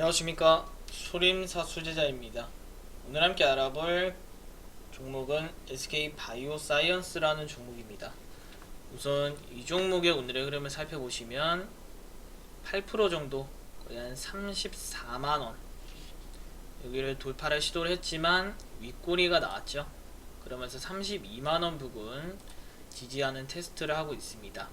안녕하십니까. 소림사 수제자입니다. 오늘 함께 알아볼 종목은 SK 바이오사이언스라는 종목입니다. 우선 이 종목의 오늘의 흐름을 살펴보시면 8% 정도 거의 한 34만원. 여기를 돌파를 시도를 했지만 윗꼬리가 나왔죠. 그러면서 32만원 부근 지지하는 테스트를 하고 있습니다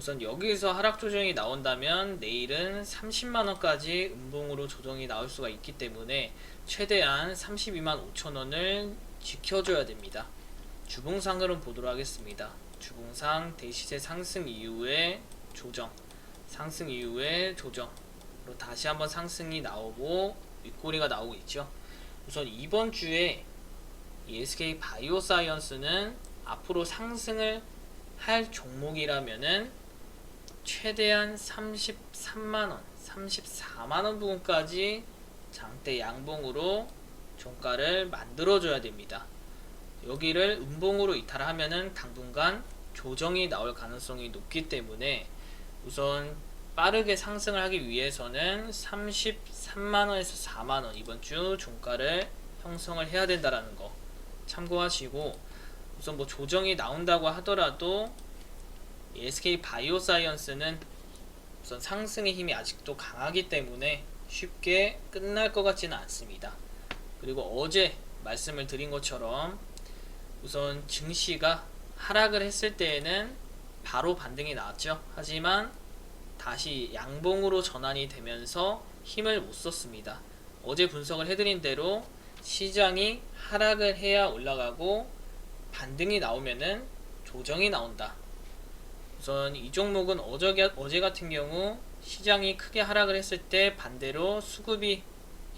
우선 여기서 하락 조정이 나온다면 내일은 30만원까지 음봉으로 조정이 나올 수가 있기 때문에 최대한 32만 5천원을 지켜줘야 됩니다. 주봉상 흐름 보도록 하겠습니다. 주봉상 대시세 상승 이후에 조정, 상승 이후에 조정으로 다시 한번 상승이 나오고 윗꼬리가 나오고 있죠. 우선 이번 주에 이 SK 바이오사이언스는 앞으로 상승을 할 종목이라면은 최대한 33만원, 34만원 부분까지 장대 양봉으로 종가를 만들어줘야 됩니다. 여기를 음봉으로 이탈하면은 당분간 조정이 나올 가능성이 높기 때문에 우선 빠르게 상승을 하기 위해서는 33만원에서 4만원 이번 주 종가를 형성을 해야 된다라는 거 참고하시고 우선 뭐 조정이 나온다고 하더라도 이 SK 바이오사이언스는 우선 상승의 힘이 아직도 강하기 때문에 쉽게 끝날 것 같지는 않습니다. 그리고 어제 말씀을 드린 것처럼 우선 증시가 하락을 했을 때에는 바로 반등이 나왔죠. 하지만 다시 양봉으로 전환이 되면서 힘을 못 썼습니다. 어제 분석을 해드린 대로 시장이 하락을 해야 올라가고 반등이 나오면은 조정이 나온다. 우선 이 종목은 어제, 어제 같은 경우 시장이 크게 하락을 했을 때 반대로 수급이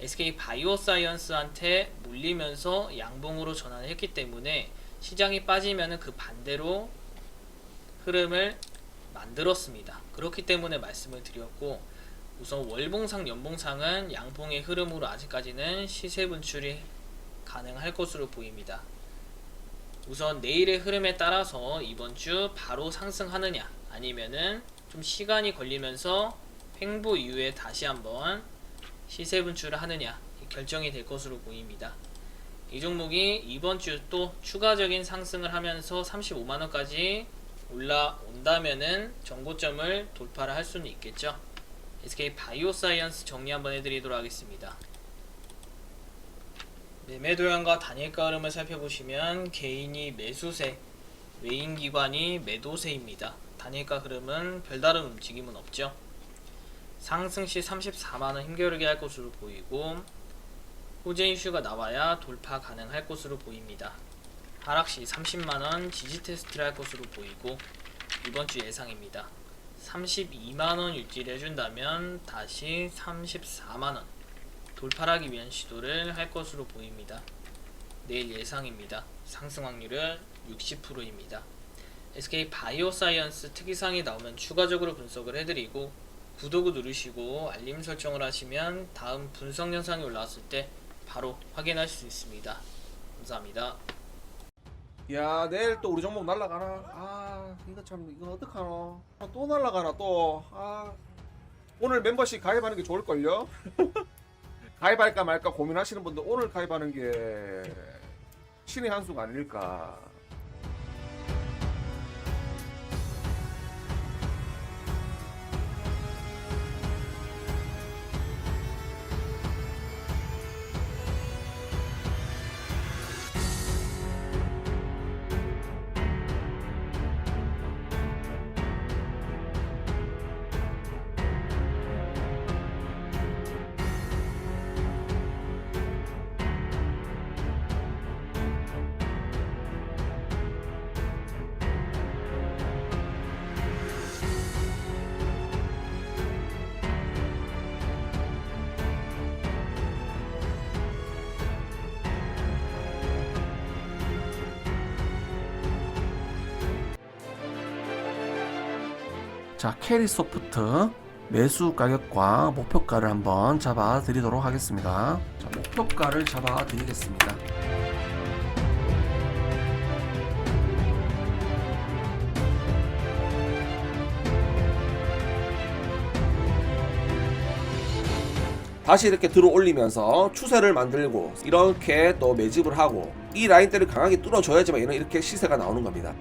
SK 바이오사이언스한테 몰리면서 양봉으로 전환을 했기 때문에 시장이 빠지면은 그 반대로 흐름을 만들었습니다. 그렇기 때문에 말씀을 드렸고 우선 월봉상 연봉상은 양봉의 흐름으로 아직까지는 시세 분출이 가능할 것으로 보입니다. 우선 내일의 흐름에 따라서 이번 주 바로 상승하느냐 아니면은 좀 시간이 걸리면서 횡보 이후에 다시 한번 시세 분출을 하느냐 결정이 될 것으로 보입니다. 이 종목이 이번 주 또 추가적인 상승을 하면서 35만원까지 올라온다면은 정고점을 돌파를 할 수는 있겠죠. SK 바이오사이언스 정리 한번 해드리도록 하겠습니다. 매매 도형과 단일가 흐름을 살펴보시면 개인이 매수세, 외인 기관이 매도세입니다. 단일가 흐름은 별다른 움직임은 없죠. 상승 시 34만원 힘겨루게 할 것으로 보이고 호재 이슈가 나와야 돌파 가능할 것으로 보입니다. 하락 시 30만원 지지 테스트를 할 것으로 보이고 이번 주 예상입니다. 32만원 유지를 해준다면 다시 34만원 돌파하기 위한 시도를 할 것으로 보입니다. 내일 예상입니다. 상승 확률은 60%입니다. SK 바이오사이언스 특이사항이 나오면 추가적으로 분석을 해드리고 구독을 누르시고 알림 설정을 하시면 다음 분석 영상이 올라왔을 때 바로 확인할 수 있습니다. 감사합니다. 야 내일 또 우리 종목 날라가나? 아 이거 참 이거 어떡하노? 아, 또 날라가나 또? 아 오늘 멤버십 가입하는 게 좋을걸요? 가입할까 말까 고민하시는 분들 오늘 가입하는 게 신의 한 수가 아닐까? 자, 캐리 소프트 매수 가격과 목표가를 한번 잡아 드리도록 하겠습니다. 자, 목표가를 잡아 드리겠습니다. 다시 이렇게 들어 올리면서 추세를 만들고 이렇게 또 매집을 하고 이 라인대를 강하게 뚫어줘야지만 얘는 이렇게 시세가 나오는 겁니다.